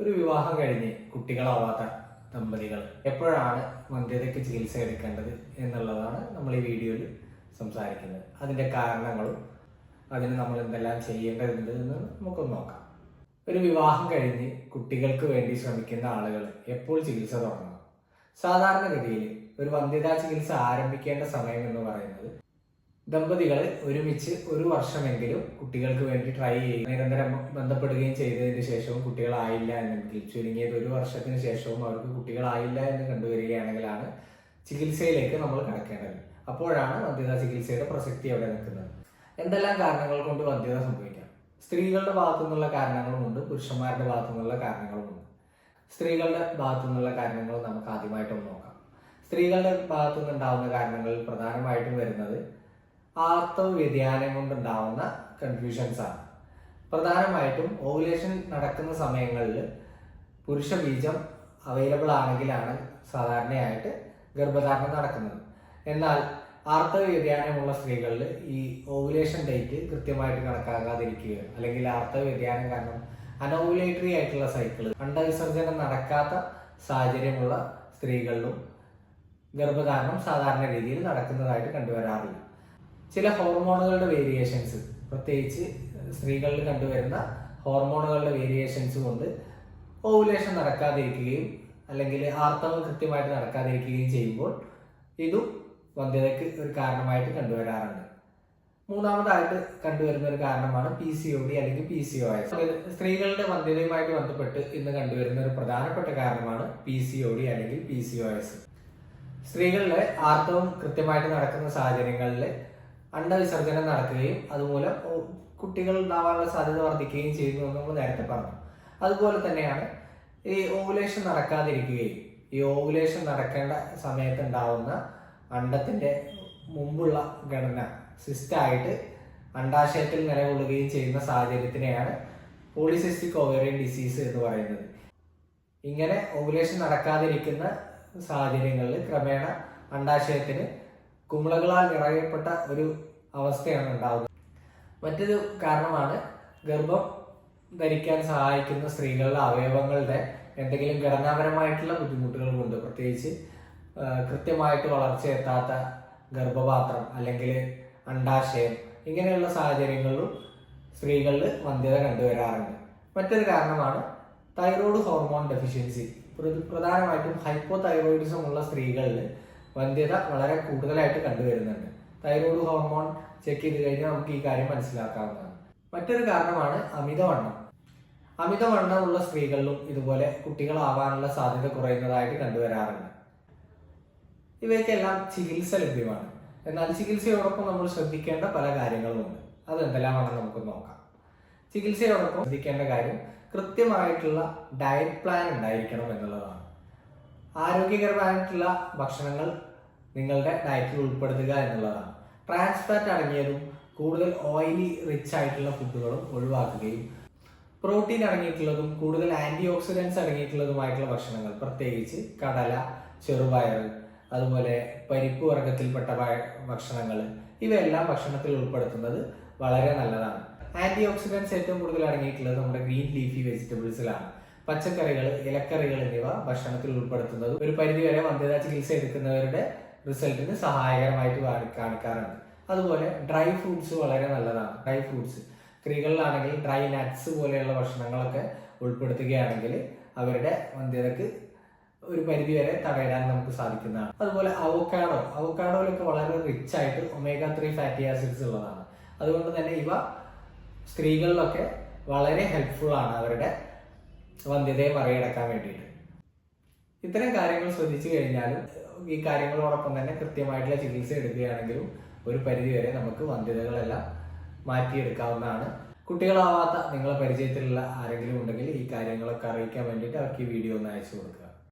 ഒരു വിവാഹം കഴിഞ്ഞ് കുട്ടികളാവാത്ത ദമ്പതികൾ എപ്പോഴാണ് വന്ധ്യതയ്ക്ക് ചികിത്സ എടുക്കേണ്ടത് എന്നുള്ളതാണ് നമ്മൾ ഈ വീഡിയോയിൽ സംസാരിക്കുന്നത്. അതിന്റെ കാരണങ്ങളും അതിന് നമ്മൾ എന്തെല്ലാം ചെയ്യേണ്ടതുണ്ട് എന്ന് നമുക്കൊന്ന് നോക്കാം. ഒരു വിവാഹം കഴിഞ്ഞ് കുട്ടികൾക്ക് വേണ്ടി ശ്രമിക്കുന്ന ആളുകൾ എപ്പോൾ ചികിത്സ തുടങ്ങണം സാധാരണഗതിയിൽ ഒരു വന്ധ്യതാ ചികിത്സ ആരംഭിക്കേണ്ട സമയം എന്ന് പറയുന്നത് ദമ്പതികൾ ഒരുമിച്ച് ഒരു വർഷമെങ്കിലും കുട്ടികൾക്ക് വേണ്ടി ട്രൈ ചെയ്യും നിരന്തരം ബന്ധപ്പെടുകയും ചെയ്തതിന് ശേഷവും കുട്ടികളായില്ല എന്നെങ്കിൽ ചുരുങ്ങിയത് ഒരു വർഷത്തിന് ശേഷവും അവർക്ക് കുട്ടികളായില്ല എന്ന് കണ്ടുവരികയാണെങ്കിലാണ് ചികിത്സയിലേക്ക് നമ്മൾ കടക്കേണ്ടത്. അപ്പോഴാണ് വന്ധ്യതാ ചികിത്സയുടെ പ്രസക്തി അവിടെ നിൽക്കുന്നത്. എന്തെല്ലാം കാരണങ്ങൾ കൊണ്ട് വന്ധ്യത സംഭവിക്കാം? സ്ത്രീകളുടെ ഭാഗത്തു നിന്നുള്ള കാരണങ്ങളുമുണ്ട് പുരുഷന്മാരുടെ ഭാഗത്തു നിന്നുള്ള കാരണങ്ങളുമുണ്ട്. സ്ത്രീകളുടെ ഭാഗത്തു നിന്നുള്ള കാരണങ്ങൾ നമുക്ക് ആദ്യമായിട്ടൊന്ന് നോക്കാം. സ്ത്രീകളുടെ ഭാഗത്തു നിന്നുണ്ടാവുന്ന കാരണങ്ങളിൽ പ്രധാനമായിട്ടും വരുന്നത് ആർത്തവ വ്യതിയാനം കൊണ്ടുണ്ടാവുന്ന കൺഫ്യൂഷൻസ് ആണ്. പ്രധാനമായിട്ടും ഓവുലേഷൻ നടക്കുന്ന സമയങ്ങളിൽ പുരുഷ ബീജം അവൈലബിൾ ആണെങ്കിലാണ് സാധാരണയായിട്ട് ഗർഭധാരണം നടക്കുന്നത്. എന്നാൽ ആർത്തവ വ്യതിയാനമുള്ള സ്ത്രീകളിൽ ഈ ഓവുലേഷൻ ഡേറ്റ് കൃത്യമായിട്ട് കണക്കാക്കാതിരിക്കുകയോ അല്ലെങ്കിൽ ആർത്തവ വ്യതിയാനം കാരണം അനോവുലേറ്ററി ആയിട്ടുള്ള സൈക്കിൾ അണ്ടവിസർജനം നടക്കാത്ത സാഹചര്യമുള്ള സ്ത്രീകളിലും ഗർഭധാരണം സാധാരണ രീതിയിൽ നടക്കുന്നതായിട്ട് കണ്ടുവരാറില്ല ചില ഹോർമോണുകളുടെ വേരിയേഷൻസ് പ്രത്യേകിച്ച് സ്ത്രീകളിൽ കണ്ടുവരുന്ന ഹോർമോണുകളുടെ വേരിയേഷൻസ് കൊണ്ട് ഓവുലേഷൻ നടക്കാതിരിക്കുകയും അല്ലെങ്കിൽ ആർത്തവം കൃത്യമായിട്ട് നടക്കാതിരിക്കുകയും ചെയ്യുമ്പോൾ ഇതും വന്ധ്യതയ്ക്ക് ഒരു കാരണമായിട്ട് കണ്ടുവരാറുണ്ട്. മൂന്നാമതായിട്ട് കണ്ടുവരുന്ന ഒരു കാരണമാണ് പി സി ഒ ഡി അല്ലെങ്കിൽ പി സി ഒ എസ് സ്ത്രീകളുടെ വന്ധ്യതയുമായിട്ട് ബന്ധപ്പെട്ട് ഇന്ന് കണ്ടുവരുന്ന ഒരു പ്രധാനപ്പെട്ട കാരണമാണ് പി സി ഒ ഡി അല്ലെങ്കിൽ പി സി ഒ എസ് സ്ത്രീകളിലെ ആർത്തവം കൃത്യമായിട്ട് നടക്കുന്ന സാഹചര്യങ്ങളിൽ അണ്ടവിസർജനം നടക്കുകയും അതുമൂലം കുട്ടികൾ ഉണ്ടാവാനുള്ള സാധ്യത വർദ്ധിക്കുകയും ചെയ്യുന്നു എന്ന് നമ്മൾ നേരത്തെ പറഞ്ഞു. അതുപോലെ തന്നെയാണ് ഈ ഓവുലേഷൻ നടക്കാതിരിക്കുകയും ഈ ഓവുലേഷൻ നടക്കേണ്ട സമയത്ത് ഉണ്ടാവുന്ന അണ്ടത്തിന്റെ മുമ്പുള്ള ഘടന സിസ്റ്റായിട്ട് അണ്ടാശയത്തിൽ നിലകൊള്ളുകയും ചെയ്യുന്ന സാഹചര്യത്തിനെയാണ് പോളിസിസ്റ്റിക് ഓവേറിയൻ ഡിസീസ് എന്ന് പറയുന്നത്. ഇങ്ങനെ ഓവുലേഷൻ നടക്കാതിരിക്കുന്ന സാഹചര്യങ്ങളിൽ ക്രമേണ അണ്ടാശയത്തിന് കുമിളകളാൽ നിറയപ്പെട്ട ഒരു അവസ്ഥയാണ് ഉണ്ടാകുന്നത് മറ്റൊരു കാരണമാണ് ഗർഭം ധരിക്കാൻ സഹായിക്കുന്ന സ്ത്രീകളുടെ അവയവങ്ങളുടെ എന്തെങ്കിലും ഘടനാപരമായിട്ടുള്ള ബുദ്ധിമുട്ടുകൾ കൊണ്ട് പ്രത്യേകിച്ച് കൃത്യമായിട്ട് വളർച്ച എത്താത്ത ഗർഭപാത്രം അല്ലെങ്കിൽ അണ്ടാശയം ഇങ്ങനെയുള്ള സാഹചര്യങ്ങളിലും സ്ത്രീകളിൽ വന്ധ്യത കണ്ടുവരാറുണ്ട്. മറ്റൊരു കാരണമാണ് തൈറോയ്ഡ് ഹോർമോൺ ഡെഫിഷ്യൻസി. പ്രധാനമായിട്ടും ഹൈപ്പോ തൈറോയിഡിസം ഉള്ള സ്ത്രീകളിൽ വന്ധ്യത വളരെ കൂടുതലായിട്ട് കണ്ടുവരുന്നുണ്ട്. തൈറോയ്ഡ് ഹോർമോൺ ചെക്ക് ചെയ്ത് കഴിഞ്ഞാൽ നമുക്ക് ഈ കാര്യം മനസ്സിലാക്കാവുന്നതാണ്. മറ്റൊരു കാരണമാണ് അമിതവണ്ണം. അമിതവണ്ണമുള്ള സ്ത്രീകളിലും ഇതുപോലെ കുട്ടികളാവാനുള്ള സാധ്യത കുറയുന്നതായിട്ട് കണ്ടുവരാറുണ്ട്. ഇവയ്ക്കെല്ലാം ചികിത്സ ലഭ്യമാണ്. എന്നാൽ ചികിത്സയോടൊപ്പം നമ്മൾ ശ്രദ്ധിക്കേണ്ട പല കാര്യങ്ങളുമുണ്ട്. അതെന്തെല്ലാമാണെന്ന് നമുക്ക് നോക്കാം. ചികിത്സയോടൊപ്പം ശ്രദ്ധിക്കേണ്ട കാര്യം കൃത്യമായിട്ടുള്ള ഡയറ്റ് പ്ലാൻ ഉണ്ടായിരിക്കണം എന്നുള്ളതാണ്. ആരോഗ്യകരമായിട്ടുള്ള ഭക്ഷണങ്ങൾ നിങ്ങളുടെ ഡയറ്റിൽ ഉൾപ്പെടുത്തുക എന്നുള്ളതാണ്. ട്രാൻസ് ഫാറ്റ് അടങ്ങിയതും കൂടുതൽ ഓയിലി റിച്ച് ആയിട്ടുള്ള ഫുഡുകളും ഒഴിവാക്കുകയും പ്രോട്ടീൻ അടങ്ങിയിട്ടുള്ളതും കൂടുതൽ ആന്റി ഓക്സിഡൻസ് അടങ്ങിയിട്ടുള്ളതുമായിട്ടുള്ള ഭക്ഷണങ്ങൾ പ്രത്യേകിച്ച് കടല ചെറുപയർ അതുപോലെ പരിപ്പ് വർഗത്തിൽപ്പെട്ട ഭക്ഷണങ്ങൾ ഇവയെല്ലാം ഭക്ഷണത്തിൽ ഉൾപ്പെടുത്തുന്നത് വളരെ നല്ലതാണ്. ആന്റി ഓക്സിഡൻസ് ഏറ്റവും കൂടുതൽ അടങ്ങിയിട്ടുള്ളത് നമ്മുടെ ഗ്രീൻ ലീഫി വെജിറ്റബിൾസിലാണ് പച്ചക്കറികൾ ഇലക്കറികൾ എന്നിവ ഭക്ഷണത്തിൽ ഉൾപ്പെടുത്തുന്നത്. ഒരു പരിധിവരെ വന്ധ്യതാ ചികിത്സ എടുക്കുന്നവരുടെ റിസൾട്ടിന് സഹായകരമായിട്ട് കാണി- കാണിക്കാറുണ്ട്. അതുപോലെ ഡ്രൈ ഫ്രൂട്ട്സ് വളരെ നല്ലതാണ്. Dry fruits. സ്ത്രീകളിലാണെങ്കിൽ ഡ്രൈ നട്ട്സ് പോലെയുള്ള ഭക്ഷണങ്ങളൊക്കെ ഉൾപ്പെടുത്തുകയാണെങ്കിൽ അവരുടെ വന്ധ്യതക്ക് ഒരു പരിധി വരെ തടയിടാൻ നമുക്ക് സാധിക്കുന്നതാണ്. അതുപോലെ അവക്കാഡോ. അവക്കാഡോയിലൊക്കെ വളരെ റിച്ച് ആയിട്ട് ഒമേഗ ത്രീ ഫാറ്റി ആസിഡ്സ് ഉള്ളതാണ്. അതുകൊണ്ട് തന്നെ ഇവ സ്ത്രീകളിലൊക്കെ വളരെ ഹെൽപ്ഫുൾ ആണ് അവരുടെ വന്ധ്യതയെ മറികടക്കാൻ വേണ്ടിയിട്ട്. ഇത്തരം കാര്യങ്ങൾ ശ്രദ്ധിച്ചു കഴിഞ്ഞാലും ഈ കാര്യങ്ങളോടൊപ്പം തന്നെ കൃത്യമായിട്ടുള്ള ചികിത്സ എടുക്കുകയാണെങ്കിലും ഒരു പരിധിവരെ നമുക്ക് വന്ധ്യതകളെല്ലാം മാറ്റിയെടുക്കാവുന്നതാണ്. കുട്ടികളാവാത്ത നിങ്ങളെ പരിചയത്തിലുള്ള ആരെങ്കിലും ഉണ്ടെങ്കിൽ ഈ കാര്യങ്ങളൊക്കെ അറിയിക്കാൻ വേണ്ടിയിട്ട് അവർക്ക് ഈ വീഡിയോ ഒന്ന് അയച്ചു കൊടുക്കുക.